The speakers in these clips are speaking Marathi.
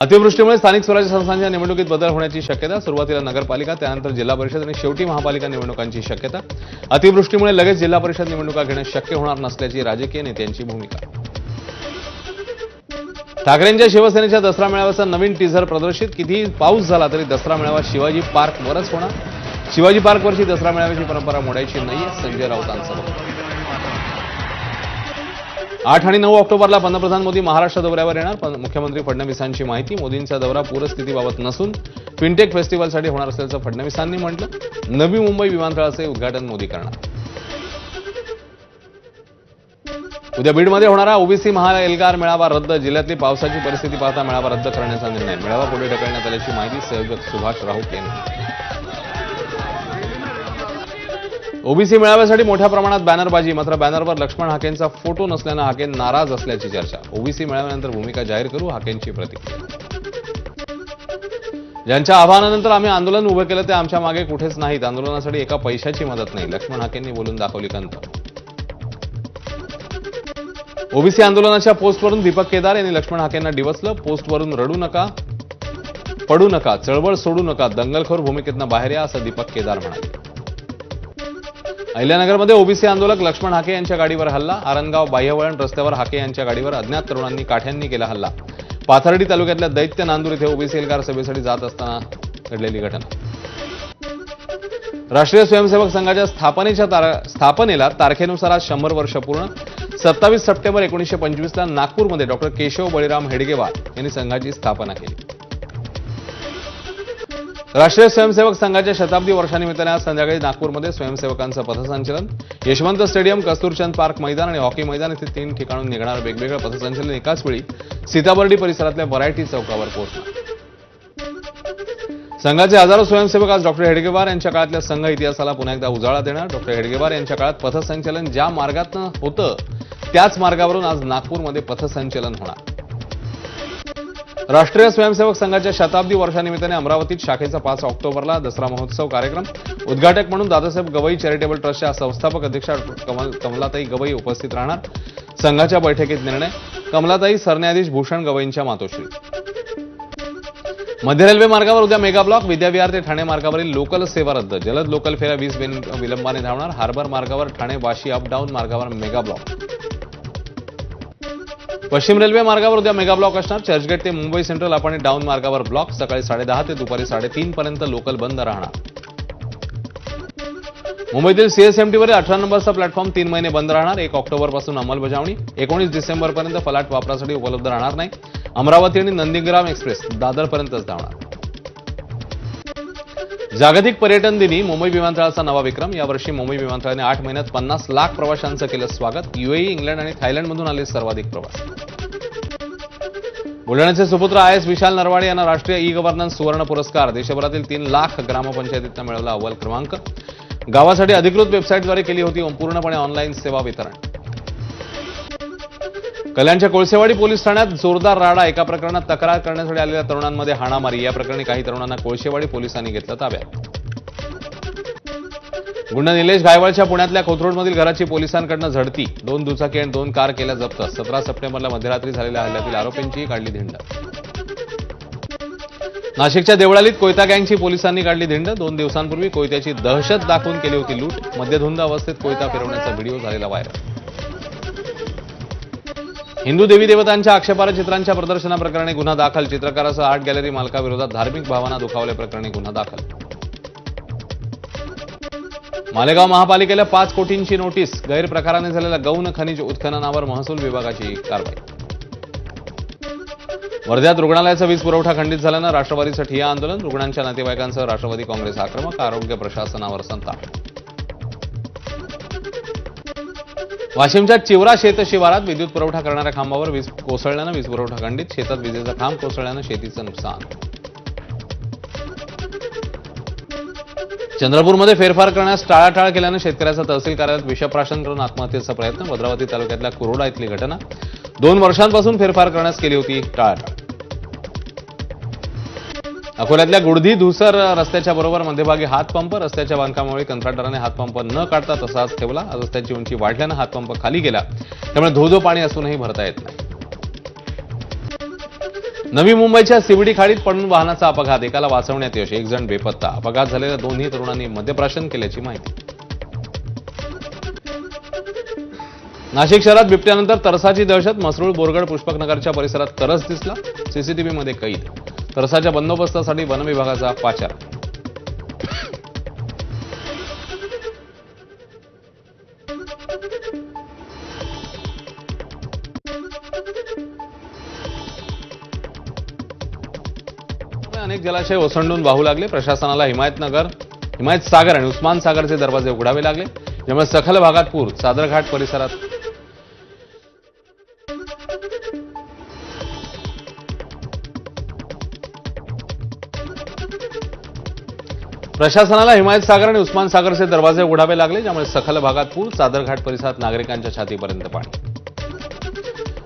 अतिवृष्टीमुळे स्थानिक स्वराज्य संस्थांच्या निवडणुकीत बदल होण्याची शक्यता सुरुवातीला नगरपालिका त्यानंतर जिल्हा परिषद आणि शेवटी महापालिका निवडणुकांची शक्यता. अतिवृष्टीमुळे लगेच जिल्हा परिषद निवडणुका घेणं शक्य होणार नसल्याची राजकीय नेत्यांची भूमिका. ठाकरेंच्या शिवसेनेच्या दसरा मेळाव्याचा नवीन टीझर प्रदर्शित. कितीही पाऊस झाला तरी दसरा मेळावा शिवाजी पार्कवरच होणार. शिवाजी पार्कवरची दसरा मेळाव्याची परंपरा मोडायची नाहीये संजय राऊतांचं आठ आणि नऊ ऑक्टोबरला पंतप्रधान मोदी महाराष्ट्र दौऱ्यावर येणार. मुख्यमंत्री फडणवीसांची माहिती मोदींचा दौरा पूरस्थितीबाबत नसून फिनटेक फेस्टिवलसाठी होणार असल्याचं फडणवीसांनी म्हटलं. नवी मुंबई विमानतळाचे उद्घाटन मोदी करणार. उद्या बीडमध्ये होणारा ओबीसी महा एल्गार मेळावा रद्द जिल्ह्यातली पावसाची परिस्थिती पाहता मेळावा रद्द करण्याचा निर्णय. मेळावा पुढे ढकलण्यात आल्याची माहिती संयोजक सुभाष राऊत यांनी ओबीसी मेळाव्यासाठी मोठ्या प्रमाणात बॅनरबाजी मात्र बॅनरवर लक्ष्मण हाकेंचा फोटो नसल्यानं हाके नाराज असल्याची चर्चा. ओबीसी मेळाव्यानंतर भूमिका जाहीर करू हाकेंची प्रतिक्रिया. ज्यांच्या आव्हानानंतर आम्ही आंदोलन उभं केलं ते आमच्या मागे कुठेच नाहीत. आंदोलनासाठी एका पैशाची मदत नाही लक्ष्मण हाकेंनी बोलून दाखवली कंत ओबीसी आंदोलनाच्या पोस्टवरून दीपक केदार यांनी लक्ष्मण हाकेंना डिवचलं पोस्टवरून रडू नका पडू नका चळवळ सोडू नका दंगलखोर भूमिकेतनं बाहेर या असं दीपक केदार म्हणाले. अहिल्यानगरमध्ये ओबीसी आंदोलक लक्ष्मण हाके यांच्या गाडीवर हल्ला. आरणगाव बाह्यवळण रस्त्यावर हाके यांच्या गाडीवर अज्ञात तरुणांनी काठ्यांनी केला हल्ला. पाथर्डी तालुक्यातल्या दैत्य नांदूर इथे ओबीसी एल्गार सभेसाठी जात असताना घडलेली घटना. राष्ट्रीय स्वयंसेवक संघाच्या स्थापनेच्या तार- स्थापनेला तारखेनुसार आज शंभर वर्ष पूर्ण. सत्तावीस सप्टेंबर एकोणीसशे पंचवीसला नागपूरमध्ये डॉक्टर केशव बळीराम हेडगेवार यांनी संघाची स्थापना केली. राष्ट्रीय स्वयंसेवक संघाच्या शताब्दी वर्षानिमित्ताने आज संध्याकाळी नागपूरमध्ये स्वयंसेवकांचं पथसंचलन. यशवंत स्टेडियम कस्तुरचंद पार्क मैदान आणि हॉकी मैदान इथे तीन ठिकाणून निघणारं वेगवेगळं पथसंचलन एकाच वेळी. सीताबर्डी परिसरातल्या व्हरायटी चौकावर पोहोचणार संघाचे हजारो स्वयंसेवक आज डॉक्टर हेडगेवार यांच्या काळातल्या संघ इतिहासाला पुन्हा एकदा उजाळा देणार. डॉक्टर हेडगेवार यांच्या काळात पथसंचलन ज्या मार्गातनं होतं त्याच मार्गावरून आज नागपूरमध्ये पथसंचलन होणार. राष्ट्रीय स्वयंसेवक संघाच्या शताब्दी वर्षानिमित्ताने अमरावतीत शाखेचा पाच ऑक्टोबरला दसरा महोत्सव कार्यक्रम. उद्घाटक म्हणून दादासाहेब गवई चॅरिटेबल ट्रस्टच्या संस्थापक अध्यक्षा कमल कमलाताई गवई उपस्थित राहणार. संघाच्या बैठकीत निर्णय कमलाताई सरन्यायाधीश भूषण गवईंच्या मातोश्री. मध्य रेल्वे मार्गावर उद्या मेगा ब्लॉक विद्याविहार ते ठाणे मार्गावरील लोकल सेवा रद्द. जलद लोकल फेऱ्या वीस बिन- विलंबाने धावणार. हार्बर मार्गावर ठाणे वाशी अप डाऊन मार्गावर मेगा ब्लॉक. पश्चिम रेल्वे मार्गावर उद्या मेगा ब्लॉक असणार. चर्चगेट ते मुंबई सेंट्रल आपण डाऊन मार्गावर ब्लॉक. सकाळी साडेदहा ते दुपारी साडेतीन पर्यंत लोकल बंद राहणार. मुंबईतील सीएसएमटीवरील अठरा नंबरचा प्लॅटफॉर्म तीन महिने बंद राहणार. एक ऑक्टोबरपासून अंमलबजावणी. एकोणीस डिसेंबरपर्यंत फलाट वापरासाठी उपलब्ध राहणार नाही. अमरावती आणि नंदीग्राम एक्सप्रेस दादरपर्यंतच धावणार. जागतिक पर्यटन दिनी मुंबई विमानतळाचा नवा विक्रम. यावर्षी मुंबई विमानतळाने आठ महिन्यात पन्नास लाख प्रवाशांचं केलं स्वागत. युएई इंग्लंड आणि थायलंडमधून आले सर्वाधिक प्रवास. बुलढाण्याचे सुपुत्र आय एस विशाल नरवाडे यांना राष्ट्रीय ई गव्हर्नन्स सुवर्ण पुरस्कार. देशभरातील तीन लाख ग्रामपंचायतींना मिळवला अव्वल क्रमांक. गावासाठी अधिकृत वेबसाईटद्वारे केली होती पूर्णपणे ऑनलाईन सेवा वितरण. कल्याणच्या कोळसेवाडी पोलीस ठाण्यात जोरदार राडा एका प्रकरणात तक्रार करण्यासाठी आलेल्या तरुणांमध्ये हाणामारी. या प्रकरणी काही तरुणांना कोळसेवाडी पोलिसांनी घेतलं ताब्यात. गुंड निलेश गायवळच्या पुण्यातल्या कोथरूडमधील घराची पोलिसांकडनं झडती. दोन दुचाकी आणि दोन कार केल्या जप्त. सतरा सप्टेंबरला मध्यरात्री झालेल्या हल्ल्यातील आरोपींची काढली धिंड. नाशिकच्या देवळालीत कोयता गँगची पोलिसांनी काढली धिंड. दोन दिवसांपूर्वी कोयत्याची दहशत दाखवून केली होती लूट. मध्यधुंद अवस्थेत कोयता फिरवण्याचा व्हिडिओ झालेला व्हायरल. हिंदू देवी देवतांच्या आक्षेपार्ह चित्रांच्या प्रदर्शनाप्रकरणी गुन्हा दाखल. चित्रकारासह आर्ट गॅलरी मालकाविरोधात धार्मिक भावना दुखावल्याप्रकरणी गुन्हा दाखल. मालेगाव महापालिकेला पाच कोटींची नोटीस. गैरप्रकाराने झालेल्या गौण खनिज उत्खननावर महसूल विभागाची कारवाई. वर्ध्यात रुग्णालयाचा वीज पुरवठा खंडित झाल्यानं राष्ट्रवादीसाठी ठिय्या आंदोलन. रुग्णांच्या नातेवाईकांसह राष्ट्रवादी काँग्रेस आक्रमक. आरोग्य प्रशासनावर संताप. वाशिमच्या चिवरा शेत शिवारात विद्युत पुरवठा करणाऱ्या खांबावर वीज कोसळल्यानं वीज पुरवठा खंडित. शेतात विजेचा खांब कोसळल्यानं शेतीचं नुकसान. चंद्रपूरमध्ये फेरफार करण्यास टाळाटाळ केल्यानं शेतकऱ्याचा तहसील कार्यालयात विषप्राशन करून आत्महत्येचा प्रयत्न. भद्रावती तालुक्यातल्या कुरोडा इथली घटना. दोन वर्षांपासून फेरफार करण्यास केली होती. टाळाटाळ अकोल्यातल्या गुडधी धुसर रस्त्याच्या बरोबर मध्यभागी हातपंप रस्त्याच्या बांधकामामुळे कंत्राटदाराने हातपंप न काढता तसाच ठेवला. रस्त्याची उंची वाढल्यानं हातपंप खाली गेला. त्यामुळे धोधो पाणी असूनही भरता येत नाही. नवी मुंबईच्या सिवडी खाडीत पडून वाहनाचा अपघात. एकाला वाचवण्यात यश एक जण बेपत्ता. अपघात झालेल्या दोन्ही तरुणांनी मद्यप्राशन केल्याची माहिती. नाशिक शहरात बिबट्यानंतर तरसाची दहशत. मसरूळ बोरगड पुष्पकनगरच्या परिसरात तरस दिसला. सीसीटीव्ही मध्ये कैद तरसाच्या बंदोबस्तासाठी वन विभागाचा पाचार. अनेक जलाशय ओसंडून वाहू लागले. प्रशासनाला हिमायतनगर हिमायत सागर आणि उस्मान सागरचे दरवाजे उघडावे लागले. ज्यामुळे सखल भागात पूर सादरघाट परिसरात प्रशासनाला हिमायत सागर आणि उस्मान सागरचे दरवाजे उघडावे लागले ज्यामुळे सखल भागात पूर चादरघाट परिसरात नागरिकांच्या छातीपर्यंत पाणी.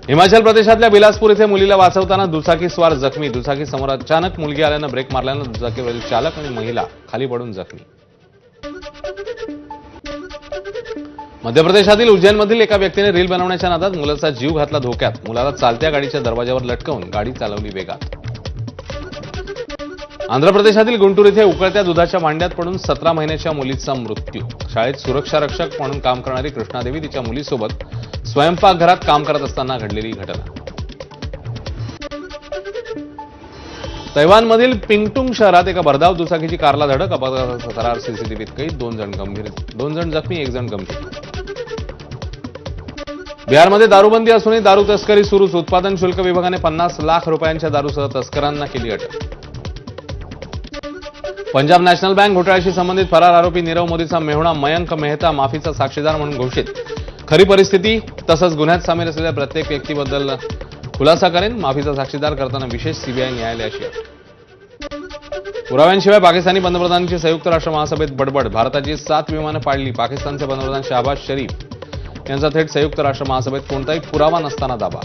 हिमाचल प्रदेशातल्या बिलासपूर इथे मुलीला वाचवताना दुचाकी स्वार जखमी. दुचाकीसमोर अचानक मुलगी आल्यानं ब्रेक मारल्यानं दुचाकीवरील चालक आणि महिला खाली पडून जखमी. मध्य प्रदेशातील उज्जैनमधील एका व्यक्तीने रील बनवण्याच्या नादात मुलाचा जीव घातला धोक्यात. मुलाला चालत्या गाडीच्या दरवाजावर लटकवून गाडी चालवली वेगात आंध्र प्रदेशातील गुंटूर इथे उकळत्या दुधाच्या भांड्यात पडून सतरा महिन्याच्या मुलीचा मृत्यू. शाळेत सुरक्षा रक्षक म्हणून काम करणारी कृष्णादेवी तिच्या मुलीसोबत स्वयंपाकघरात काम करत असताना घडलेली घटना. तैवानमधील पिंगटुंग शहरात एका भरधाव दुचाकीची कारला धडक अपघाताचा थरार सीसीटीव्हीत कैद दोन जण गंभीर दोन जण जखमी एक जण गंभीर. बिहारमध्ये दारूबंदी असूनही दारू तस्करी सुरूच. उत्पादन शुल्क विभागाने पन्नास लाख रुपयांच्या दारूसह तस्करांना केली अटक. पंजाब नॅशनल बँक घोटाळ्याशी संबंधित फरार आरोपी नीरव मोदीचा मेहुणा मयंक मेहता माफीचा साक्षीदार म्हणून घोषित. खरी परिस्थिती तसंच गुन्ह्यात सामील असलेल्या प्रत्येक व्यक्तीबद्दल खुलासा करेन. माफीचा साक्षीदार करताना विशेष सीबीआय न्यायालयाशी. पुराव्यांशिवाय पाकिस्तानी पंतप्रधानांची संयुक्त राष्ट्र महासभेत बडबड. भारताची सात विमानं पाडली. पाकिस्तानचे पंतप्रधान शहबाज शरीफ यांचा थेट संयुक्त राष्ट्र महासभेत कोणताही पुरावा नसताना दाबा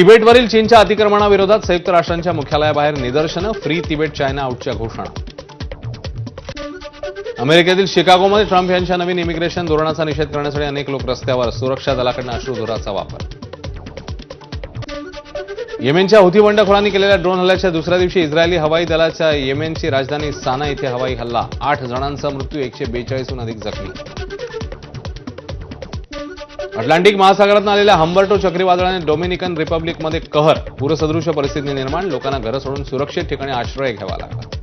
तिबेटवरील चीनच्या अतिक्रमणाविरोधात संयुक्त राष्ट्रांच्या मुख्यालयाबाहेर निदर्शनं फ्री तिबेट चायना आउटच्या घोषणा. अमेरिकेतील शिकागोमध्ये ट्रम्प यांच्या नवीन इमिग्रेशन धोरणाचा निषेध करण्यासाठी अनेक लोक रस्त्यावर सुरक्षा दलाकडनं अश्रुधुराचा वापर. येमेनच्या हुती बंडखोरांनी केलेल्या ड्रोन हल्ल्याच्या दुसऱ्या दिवशी इस्रायली हवाई दलाच्या येमेनची राजधानी साना इथे हवाई हल्ला. आठ जणांचा मृत्यू एकशे बेचाळीसहून अधिक जखमी. अटलांटिक महासागरातून आलेल्या हंबर्टो चक्रीवादळाने डोमिनिकन रिपब्लिकमध्ये कहर पूरसदृश परिस्थिती निर्माण लोकांना घरं सोडून सुरक्षित ठिकाणी आश्रय घ्यावा लागला.